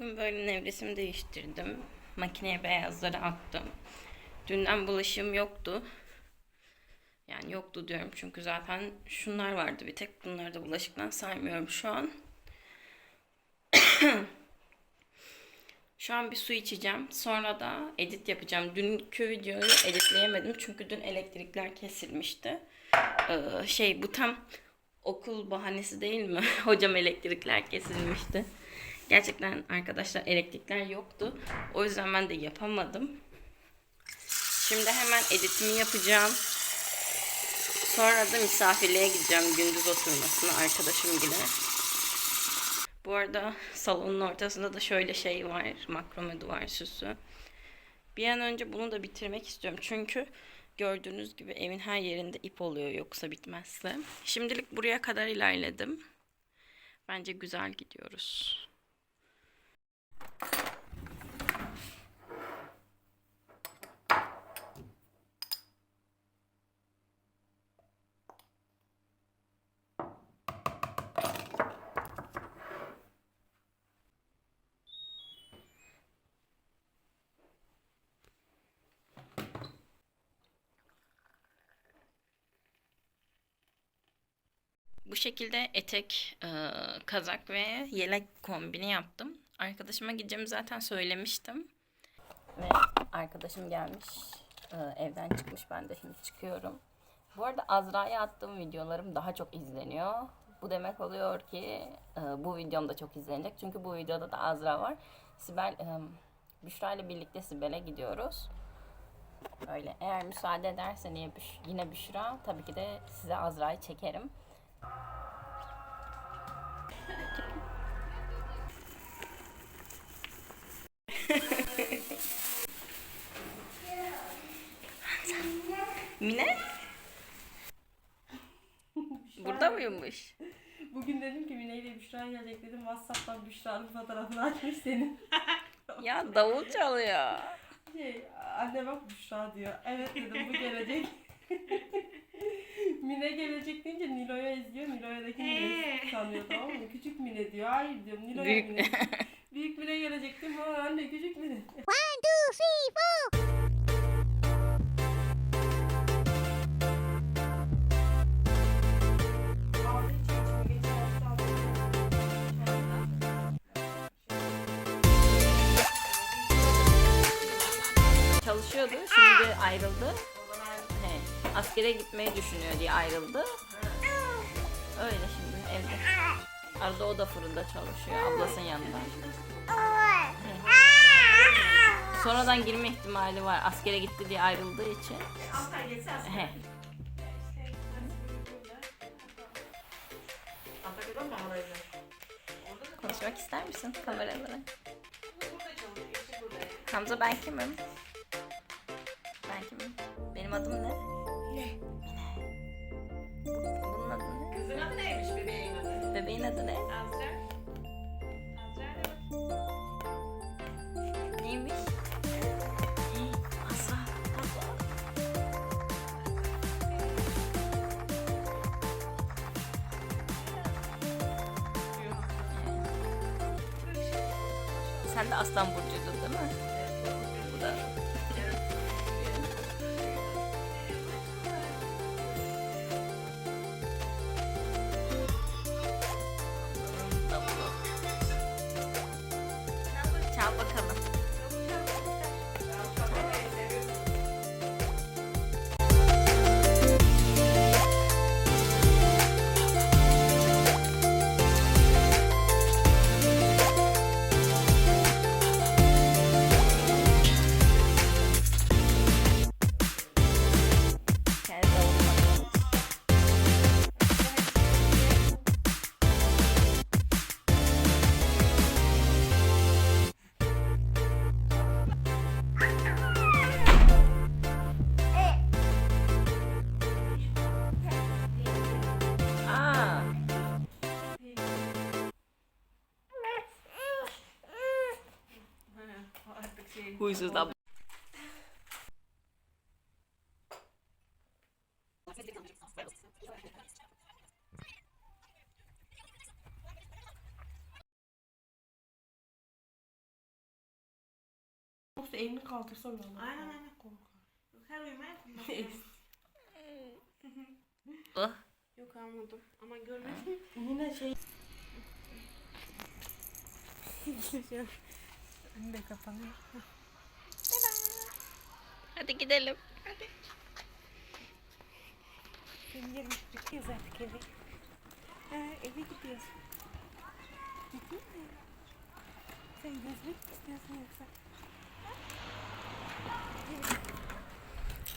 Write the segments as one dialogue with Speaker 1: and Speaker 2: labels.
Speaker 1: Bugün böyle nevresimi değiştirdim. Makineye beyazları attım. Dünden bulaşığım yoktu. Yani yoktu diyorum çünkü zaten şunlar vardı bir tek. Bunları da bulaşıktan saymıyorum şu an. Şu an bir su içeceğim. Sonra da edit yapacağım. Dünkü videoyu editleyemedim çünkü dün elektrikler kesilmişti. Ee, şey bu tam okul bahanesi değil mi? Hocam elektrikler kesilmişti. Gerçekten arkadaşlar elektrikler yoktu. O yüzden ben de yapamadım. Şimdi hemen editimi yapacağım. Sonra da misafirliğe gideceğim gündüz oturmasına arkadaşım gibi. Bu arada salonun ortasında da şöyle şey var. Makrome duvar süsü. Bir an önce bunu da bitirmek istiyorum. Çünkü gördüğünüz gibi evin her yerinde ip oluyor yoksa bitmezse. Şimdilik buraya kadar ilerledim. Bence güzel gidiyoruz. Bu şekilde etek, e, kazak ve yelek kombini yaptım. Arkadaşıma gideceğimi zaten söylemiştim. Ve arkadaşım gelmiş. e, evden çıkmış. Ben de şimdi çıkıyorum. Bu arada Azra'ya attığım videolarım daha çok izleniyor. Bu demek oluyor ki e, bu videom da çok izlenecek. Çünkü bu videoda da Azra var. Sibel, e, Büşra ile birlikte Sibel'e gidiyoruz. Öyle. Eğer müsaade ederse yine, Büş- yine Büşra tabii ki de size Azra'yı çekerim. Mine? Burada mıymış?
Speaker 2: Bugün dedim ki Mine ile Büşra gelecek dedim. Whatsapp'tan Büşra'nın fotoğrafını açmış senin.
Speaker 1: Ya davul çalıyor.
Speaker 2: Şey, anne bak Büşra diyor. Evet dedim bu gelecek. Mine gelecek deyince Nilo'ya izliyor. Nilo'ya'daki Mine sanıyor tamam mı? Küçük Mine diyor. Hayır diyorum Nilo'ya
Speaker 1: Büyük.
Speaker 2: Mine. Büyük Mine gelecek değil mi? Ha, anne küçük Mine. İçime geçen hafta aldım.
Speaker 1: Çalışıyordu. Şimdi ayrıldı. Askere gitmeyi düşünüyor diye ayrıldı. Öyle şimdi evde. Arada o da fırında çalışıyor ablasının yanında. Sonradan girme ihtimali var. Askere gitti diye ayrıldığı için. He. Konuşmak ister misin kameralara? Hamza ben kimim? Ben kimim? Benim adım? Ne? Sen de Aslan Burcu'ydun Huysuz abla.
Speaker 2: elini kaldırsana.
Speaker 3: Aynen aynen. Her uyumaya.
Speaker 1: Oh.
Speaker 3: Yok almadım ama görmedim.
Speaker 2: Yine şey... Önü de kapanıyor.
Speaker 1: Hadi gidelim.
Speaker 3: Gidiyoruz gidiyoruz artık eve. Ha, eve gidiyoruz. Gideyim mi? Sen gezmek istiyorsun yoksa?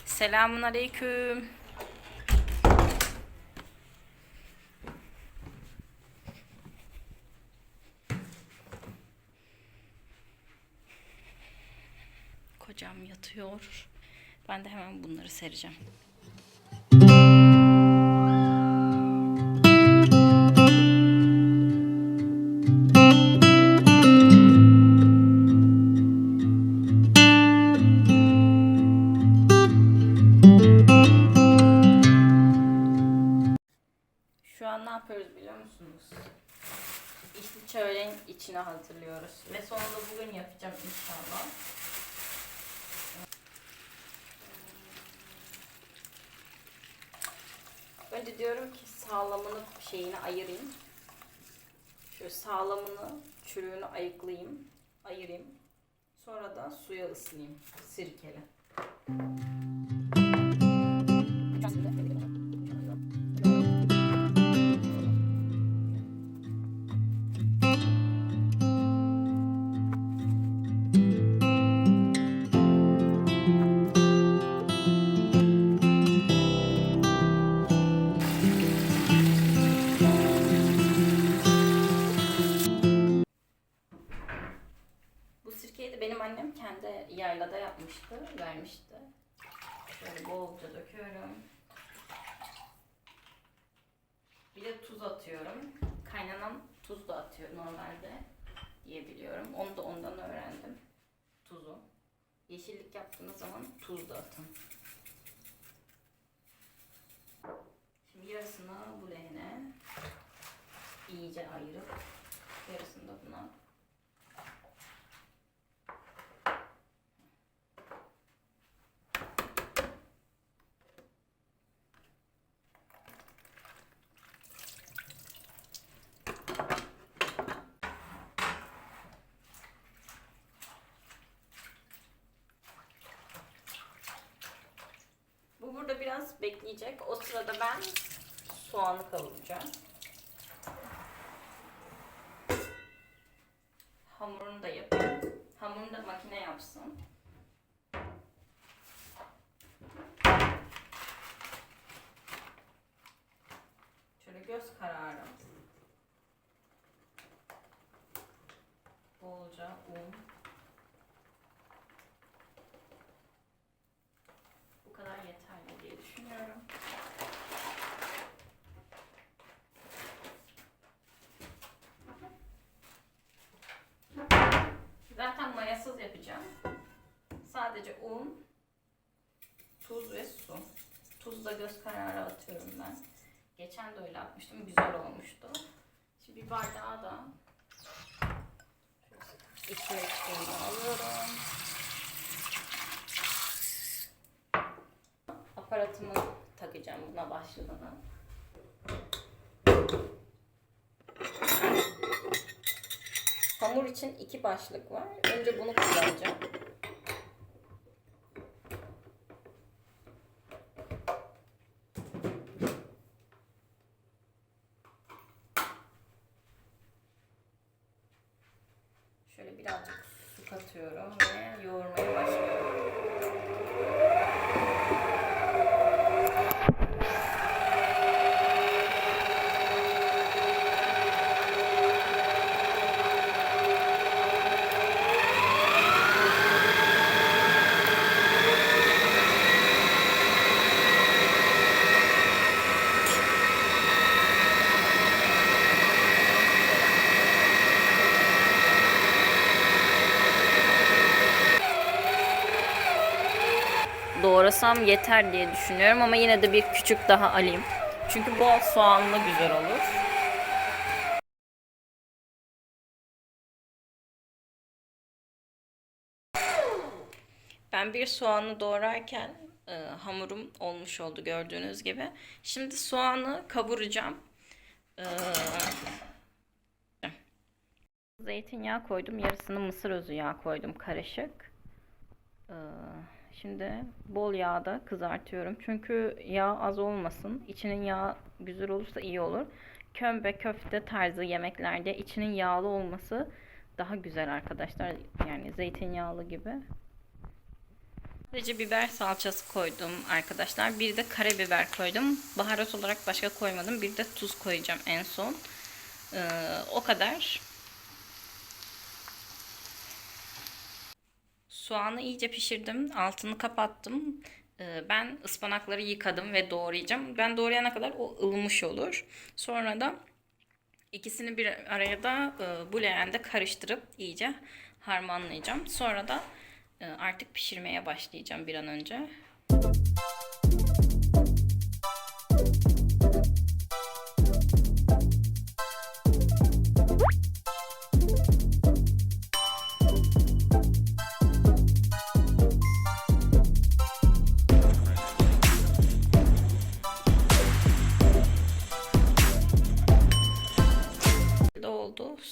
Speaker 1: Selamun aleyküm. Kocam yatıyor. Ben de hemen bunları sereceğim. Önce diyorum ki sağlamını şeyini ayırayım. Şöyle sağlamını, çürüğünü ayıklayayım, ayırayım. Sonra da suya ıslayayım, sirkeli. Yapmıştı, vermişti. Şöyle bolca döküyorum. Bir de tuz atıyorum. Kaynanan tuz da atıyor normalde diye biliyorum. Onu da ondan öğrendim. Tuzu. Yeşillik yaptığınız zaman tuz da atın. Şimdi yarısını bu lehine iyice ayırıp yarısını da buna Bu burada biraz bekleyecek. O sırada ben soğanı kavuracağım. Hamurunu da yapayım. Hamurunu da makine yapsın. Şöyle göz kararı. Bolca un. Bu kadar yeterli diye düşünüyorum. Zaten mayasız yapacağım. Sadece un, tuz ve su. Tuz da göz kararı atıyorum ben. Geçen de öyle atmıştım. Güzel olmuştu. Şimdi bir bardağı da içine içtiğini alıyorum. aparatımı takacağım buna başlığını. Hamur için iki başlık var. Önce bunu kullanacağım. Şöyle birazcık su katıyorum ve yoğurmaya başlıyorum. Doğrasam yeter diye düşünüyorum ama yine de bir küçük daha alayım. Çünkü bol soğanlı güzel olur. Ben bir soğanı doğrarken e, hamurum olmuş oldu gördüğünüz gibi. Şimdi soğanı kavuracağım. Ee, zeytinyağı koydum. Yarısını mısır özü yağı koydum karışık. Ee, şimdi bol yağda kızartıyorum. Çünkü yağ az olmasın. İçinin yağı güzel olursa iyi olur. Kömbe, köfte tarzı yemeklerde içinin yağlı olması daha güzel arkadaşlar. Yani zeytinyağlı gibi. Sadece biber salçası koydum arkadaşlar. Bir de karabiber koydum. Baharat olarak başka koymadım. Bir de tuz koyacağım en son. Ee, o kadar. Soğanı iyice pişirdim. Altını kapattım. Ee, ben ıspanakları yıkadım ve doğrayacağım. Ben doğrayana kadar o ılımış olur. Sonra da ikisini bir araya da e, bu leğende karıştırıp iyice harmanlayacağım. Sonra da e, artık pişirmeye başlayacağım bir an önce. de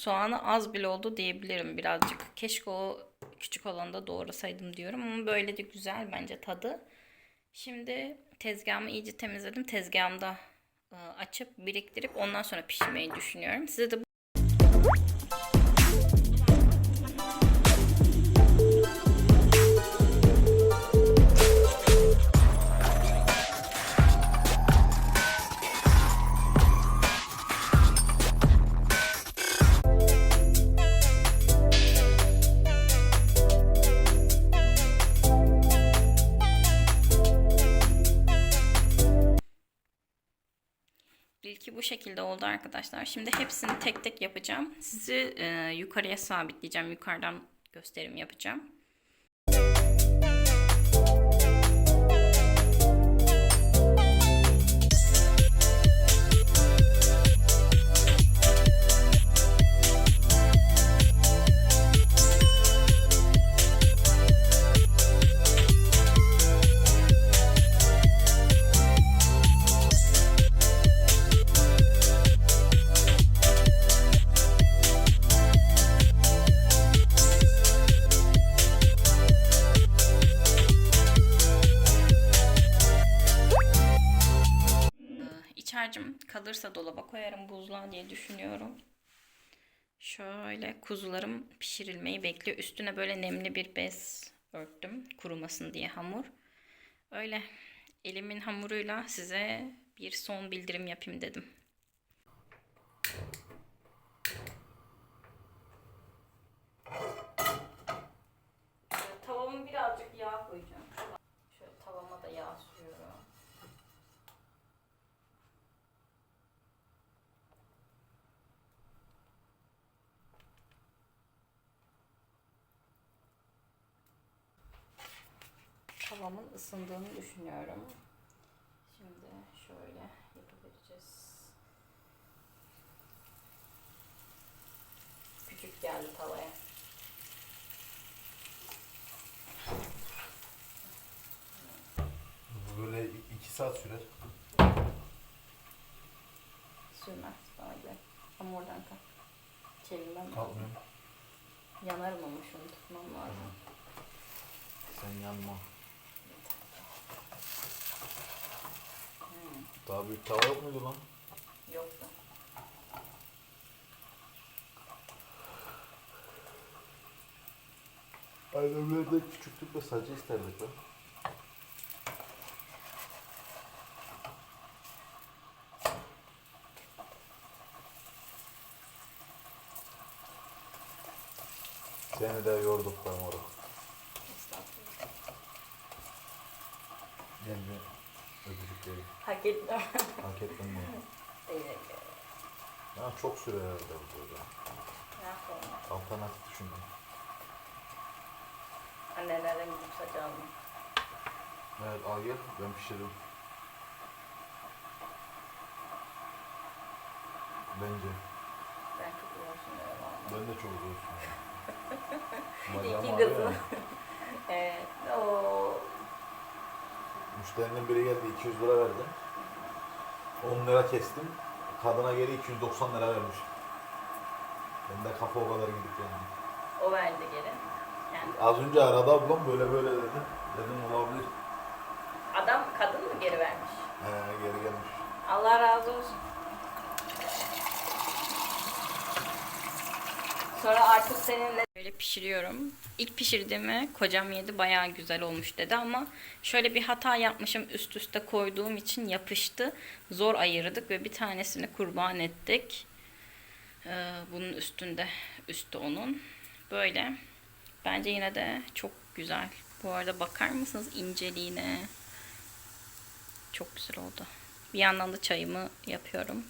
Speaker 1: Soğanı az bile oldu diyebilirim birazcık. Keşke o küçük olanı da doğrasaydım diyorum ama böyle de güzel bence tadı. Şimdi tezgahımı iyice temizledim. Tezgahımda e, açıp biriktirip ondan sonra pişirmeyi düşünüyorum. Size de oldu arkadaşlar. Şimdi hepsini tek tek yapacağım. Sizi e, yukarıya sabitleyeceğim. Yukarıdan gösterim yapacağım. İç harcım kalırsa dolaba koyarım buzluğa diye düşünüyorum. Şöyle kuzularım pişirilmeyi bekliyor. Üstüne böyle nemli bir bez örttüm kurumasın diye hamur. Öyle elimin hamuruyla size bir son bildirim yapayım dedim. Tavama birazcık yağ koyacağım. Şöyle tavama da yağ sürüyorum. Tavamın ısındığını düşünüyorum. Şimdi şöyle yapabiliriz. Küçük geldi tavaya.
Speaker 4: Bu Böyle iki saat sürer.
Speaker 1: Sürmez bana göre. Hamurdan kalk. Çevirmem lazım.
Speaker 4: Kalkmıyor.
Speaker 1: Yanarım ama şunu tutmam lazım.
Speaker 4: Sen yanma. Daha büyük tava yok muydu lan?
Speaker 1: Yoktu.
Speaker 4: Annemlerde küçüklükte sadece isterdik be. Seni de yorduk be moruk.
Speaker 1: Estağfurullah.
Speaker 4: Gel bir vereyim.
Speaker 1: Hak etmem.
Speaker 4: Hak ettin mi?
Speaker 1: Değil.
Speaker 4: Ya çok sürer herhalde bu burada.
Speaker 1: Ne yapalım?
Speaker 4: Alternatif düşündüm.
Speaker 1: Annelerden gidip sacağım.
Speaker 4: Evet al gel ben pişiririm. Bence.
Speaker 1: Ben çok ama.
Speaker 4: Ben de çok ya.
Speaker 1: İyi ki kızım. Evet. Oo.
Speaker 4: Müşterinin biri geldi 200 lira verdi. 10 lira kestim. Kadına geri 290 lira vermiş. Ben de kafa o kadar gidip yani.
Speaker 1: O verdi geri. Yani
Speaker 4: Az önce arada ablam böyle böyle dedi. Dedim olabilir.
Speaker 1: adam kadın mı geri vermiş?
Speaker 4: He geri gelmiş.
Speaker 1: Allah razı olsun. Sonra artık seninle böyle pişiriyorum. İlk pişirdiğimi kocam yedi bayağı güzel olmuş dedi ama şöyle bir hata yapmışım üst üste koyduğum için yapıştı. Zor ayırdık ve bir tanesini kurban ettik. Ee, bunun üstünde üstü onun. Böyle. Bence yine de çok güzel. Bu arada bakar mısınız inceliğine? Çok güzel oldu. Bir yandan da çayımı yapıyorum.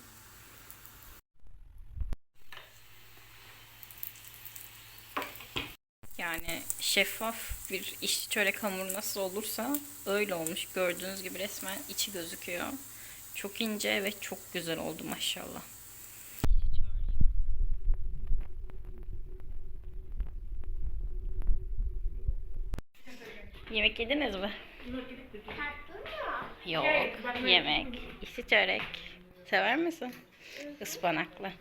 Speaker 1: Yani şeffaf bir iş çörek hamuru nasıl olursa öyle olmuş. Gördüğünüz gibi resmen içi gözüküyor. Çok ince ve çok güzel oldu maşallah. Yemek yediniz mi? Yok, yemek. İşi çörek. Sever misin? Ispanaklı.